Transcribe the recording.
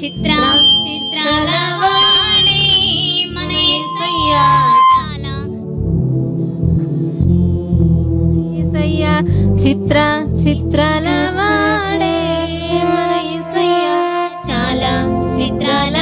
చిత్ర చిత్రాల వాణి మన ఏసయ్యా చాలా. ఏసయ్యా చిత్ర చిత్రాల వాడే మన ఏసయ్యా చాలా. చిత్రాల